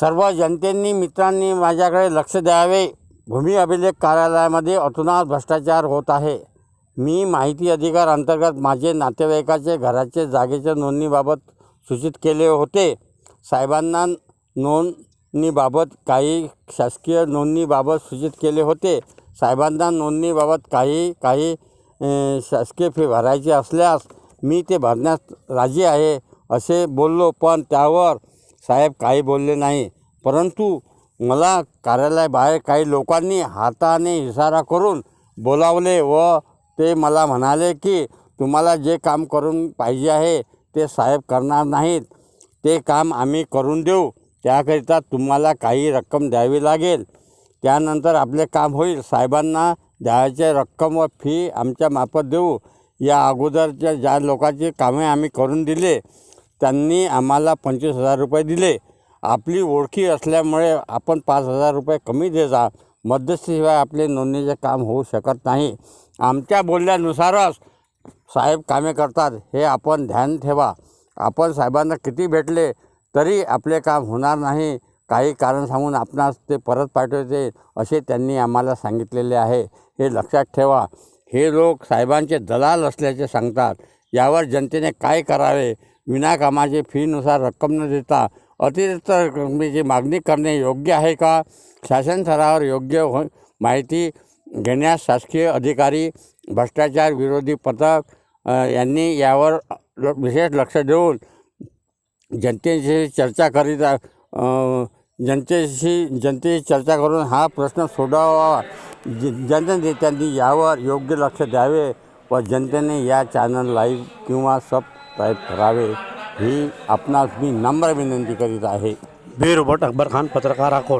सर्व जनतेनी मित्रांनी माझ्याकडे लक्ष द्यावे. भूमी अभिलेख कार्यालयामध्ये अतुनात भ्रष्टाचार होत आहे. मी माहिती अधिकार अंतर्गत माझे नातेवाईकाचे घराचे जागेच्या नोंदणीबाबत सूचित केले होते. साहेबांना नोंदणीबाबत काही शासकीय नोंदणीबाबत सूचित केले होते. साहेबांना नोंदणीबाबत काही काही शासकीय फी भरायची असल्यास मी ते भरण्यास राजी आहे असे बोललो. पण त्यावर साहेब काही बोलले नाही. परंतु मला कार्यालयाबाहेर काही लोकांनी हाताने इशारा करून बोलावले व ते मला म्हणाले की तुम्हाला जे काम करून पाहिजे आहे ते साहेब करणार नाहीत. ते काम आम्ही करून देऊ. त्याकरिता तुम्हाला काही रक्कम द्यावी लागेल. त्यानंतर आपले काम होईल. साहेबांना द्यायचे रक्कम व फी आमच्या मार्फत देऊ. या अगोदरच्या ज्या लोकांची कामे आम्ही करून दिले त्यांनी आम्हाला पंचवीस हजार रुपये दिले. आपली ओळखी असल्यामुळे आपण पाच हजार रुपये कमी देजा मध्यस्थीशिवाय आपले नोंदणीचे काम होऊ शकत नाही. आमच्या बोलण्यानुसारच साहेब कामे करतात. हे आपण ध्यान ठेवा. आपण साहेबांना किती भेटले तरी आपले काम होणार नाही. काही कारण सांगून आपणास ते परत पाठवायचे असे त्यांनी आम्हाला सांगितलेले आहे. हे लक्षात ठेवा. हे लोक साहेबांचे दलाल असल्याचे सांगतात. यावर जनतेने काय करावे? विनाकामाची फीनुसार रक्कम न देता. अतिरिक्त रकमेची मागणी करणे योग्य आहे का? शासन स्तरावर योग्य हो, माहिती घेण्यास शासकीय अधिकारी, भ्रष्टाचार विरोधी पथक यांनी यावर विशेष लक्ष देऊन जनतेशी चर्चा करीत जनतेशी जनतेशी चर्चा करून हा प्रश्न सोडवावा. ज जनतेनेत्यांनी यावर योग्य लक्ष द्यावे व जनतेने या चॅनल लाईव्ह किंवा साहेब करावे ही आपणास मी नम्र विनंती करीत आहे. बीर भट अकबर खान पत्रकार अकोट